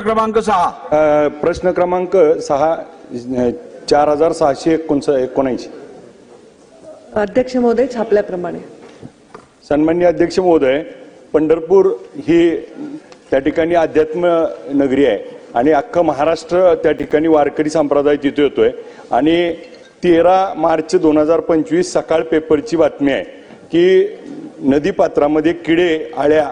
क्रमांक सहा. प्रश्न क्रमांक सहा चार हजार सहाशे एकोणस एकोणऐंशी. अध्यक्ष महोदय छापल्याप्रमाणे. सन्मान्य अध्यक्ष महोदय पंढरपूर ही त्या ठिकाणी अध्यात्म नगरी आहे आणि अख्खं महाराष्ट्र त्या ठिकाणी वारकरी संप्रदाय तिथे येतोय. आणि तेरा मार्च दोन हजार पंचवीस सकाळ पेपरची बातमी आहे की नदीपात्रामध्ये किडे आळ्या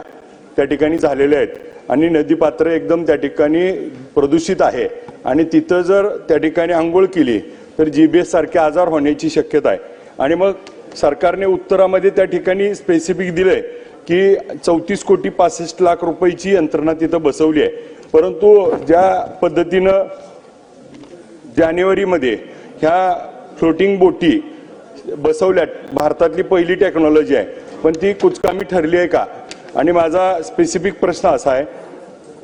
त्या ठिकाणी झालेले आहेत. आणि नदीपात्र एकदम त्या ठिकाणी प्रदूषित आहे. आणि तिथं जर त्या ठिकाणी आंघोळ केली तर जी बी सारखे आजार होण्याची शक्यता आहे. आणि मग सरकारने उत्तरामध्ये त्या ठिकाणी स्पेसिफिक दिले की चौतीस कोटी पासष्ट लाख रुपयाची यंत्रणा तिथं बसवली आहे. परंतु ज्या पद्धतीनं जानेवारीमध्ये ह्या फ्लोटिंग बोटी बसवल्यात भारतातली पहिली टेक्नॉलॉजी आहे. पण ती कुचकामी ठरली आहे का? आणि माझा स्पेसिफिक प्रश्न असा आहे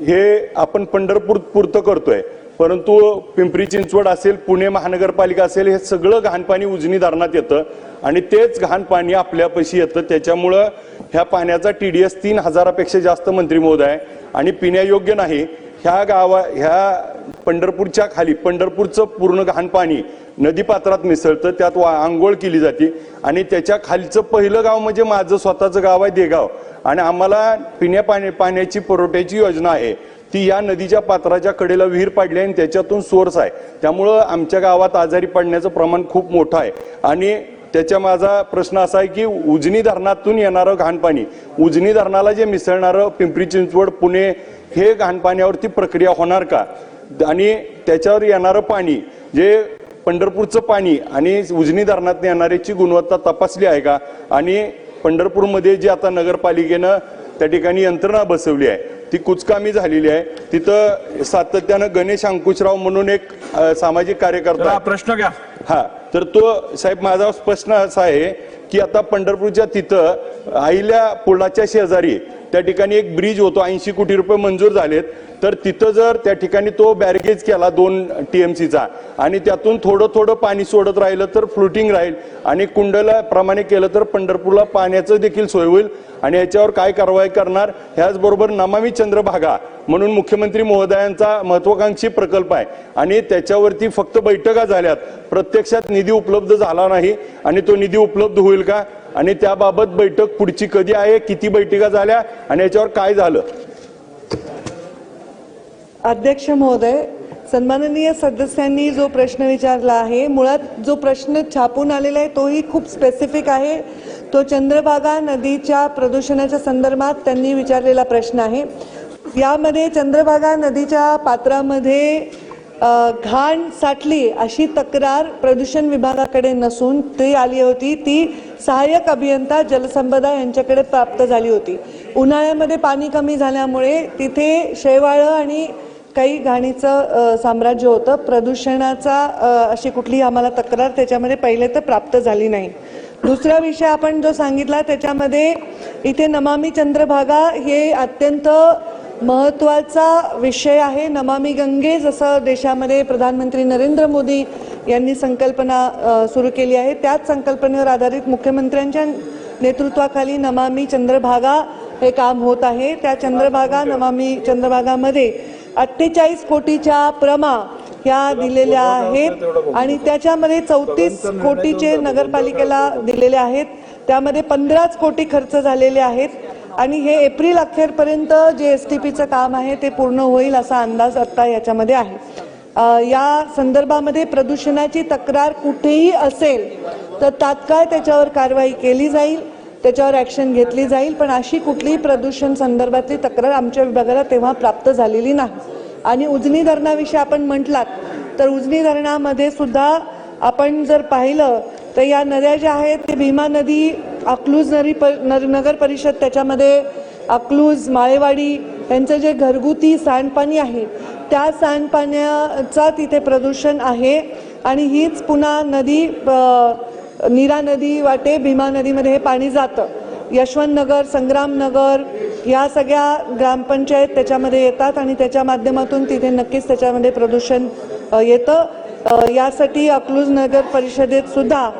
हे आपण पंढरपूर पुरतं करतोय परंतु पिंपरी चिंचवड असेल पुणे महानगरपालिका असेल हे सगळं घाण पाणी उजनी धरणात येतं आणि तेच घाण पाणी आपल्यापाशी येतं. त्याच्यामुळं ह्या पाण्याचा टी डी एस तीन हजारापेक्षा जास्त मंत्री महोदय आहे आणि पिण्यायोग्य नाही. ह्या गावा ह्या पंढरपूरच्या खाली पंढरपूरचं पूर्ण घाण पाणी नदीपात्रात मिसळतं त्यात वा आंघोळ केली जाते. आणि त्याच्या खालचं पहिलं गाव म्हणजे माझं स्वतःचं गाव आहे देगाव. आणि आम्हाला पिण्या पाणी पाण्याची पुरवठ्याची योजना आहे. ती या नदीच्या पात्राच्या कडेला विहीर पाडली आहे आणि त्याच्यातून सोर्स आहे. त्यामुळं आमच्या गावात आजारी पडण्याचं प्रमाण खूप मोठं आहे. आणि त्याच्या माझा प्रश्न असा आहे की उजनी धरणातून येणारं घाणपाणी उजनी धरणाला जे मिसळणारं पिंपरी चिंचवड पुणे हे घाणपाण्यावरती प्रक्रिया होणार का? आणि त्याच्यावर येणारं पाणी जे पंढरपूरचं पाणी आणि उजनी धरणात येणाऱ्याची गुणवत्ता तपासली आहे का? आणि पंढरपूरमध्ये जे आता नगरपालिकेनं त्या ठिकाणी यंत्रणा बसवली आहे ती कुचकामी झालेली आहे. तिथं सातत्यानं गणेश अंकुशराव म्हणून एक सामाजिक कार्यकर्ता प्रश्न घ्या. हा तर तो साहेब माझा प्रश्न असा आहे की आता पंढरपूरच्या तिथं आईल्या पुलाच्या शेजारी त्या ठिकाणी एक ब्रिज होतो ऐंशी कोटी रुपये मंजूर झालेत. तर तिथं जर त्या ठिकाणी तो बॅरगेज केला दोन टीएमसीचा आणि त्यातून थोडं थोडं पाणी सोडत राहिलं तर फ्लोटिंग राहील आणि कुंडला प्रमाणे केलं तर पंढरपूरला पाण्याचं देखील सोय होईल आणि याच्यावर काय कारवाई करणार ह्याचबरोबर नमामी चंद्रभागा म्हणून मुख्यमंत्री महोदयांचा महत्वाकांक्षी प्रकल्प आहे. आणि त्याच्यावरती फक्त बैठका झाल्यात. प्रत्यक्षात निधी उपलब्ध झाला नाही आणि तो निधी उपलब्ध होईल का? आणि त्याबाबत बैठक पुढची कधी आहे? किती बैठका झाल्या? आणि याच्यावर काय झालं? अध्यक्ष महोदय सन्माननीय सदस्यांनी जो प्रश्न विचारला आहे मुळात जो प्रश्न छापून आलेला आहे तोही खूप स्पेसिफिक आहे. तो चंद्रभागा नदीच्या प्रदूषणाच्या संदर्भात त्यांनी विचारलेला प्रश्न आहे. यामध्ये चंद्रभागा नदीच्या पात्रामध्ये घाण साठली अशी तक्रार प्रदूषण विभागाकडे नसून ती आली होती. ती सहाय्यक अभियंता जलसंपदा यांच्याकडे प्राप्त झाली होती. उन्हाळ्यामध्ये पाणी कमी झाल्यामुळे तिथे शेवाळं आणि काही घाणीचं साम्राज्य होतं. प्रदूषणाचा अशी कुठलीही आम्हाला तक्रार त्याच्यामध्ये पहिले तर प्राप्त झाली नाही. दुसरा विषय आपण जो सांगितला त्याच्यामध्ये इथे नमामी चंद्रभागा हे अत्यंत महत्त्वाचा विषय आहे नमामी गंगे जसं देशामध्ये प्रधानमंत्री नरेंद्र मोदी यांनी संकल्पना सुरू केली आहे. त्याच संकल्पनेवर आधारित मुख्यमंत्र्यांच्या नेतृत्वाखाली नमामी चंद्रभागा हे काम होत आहे. त्या चंद्रभागा नमामी चंद्रभागामध्ये अठ्ठेचाळीस कोटीच्या प्रमा ह्या दिलेल्या आहेत आणि त्याच्यामध्ये चौतीस कोटीचे नगरपालिकेला दिलेले आहेत. त्यामध्ये पंधराच कोटी खर्च झालेले आहेत. आणि हे एप्रिल अखेरपर्यंत जे एस टी पीचं काम आहे ते पूर्ण होईल असा अंदाज आत्ता याच्यामध्ये आहे. या संदर्भामध्ये प्रदूषणाची तक्रार कुठेही असेल तर तात्काळ त्याच्यावर कारवाई केली जाईल त्याच्यावर ॲक्शन घेतली जाईल पण अशी कुठलीही प्रदूषण संदर्भातली तक्रार आमच्या विभागाला तेव्हा प्राप्त झालेली नाही. आणि उजनी धरणाविषयी आपण म्हटलात तर उजनी धरणामध्ये सुद्धा आपण जर पाहिलं तर या नद्या ज्या आहेत ते भीमा नदी अकलूज नरी प नर- नगर परिषद त्याच्यामध्ये अकलूज माळेवाडी यांचं जे घरगुती सांडपाणी आहे त्या सांडपाण्याचा तिथे प्रदूषण आहे. आणि हीच पुन्हा नदी अ, नीरा नदी वाटे भीमा नदीमध्ये हे पाणी जातं. यशवंतनगर संग्रामनगर या सगळ्या ग्रामपंचायत त्याच्यामध्ये येतात आणि त्याच्या माध्यमातून तिथे नक्कीच त्याच्यामध्ये प्रदूषण येतं. यासाठी अकलूज नगर परिषदेत सुद्धा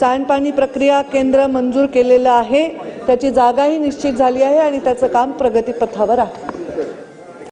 सांडपाणी प्रक्रिया केंद्र मंजूर केलेलं आहे. त्याची जागाही निश्चित झाली आहे आणि त्याचं काम प्रगतीपथावर आहे.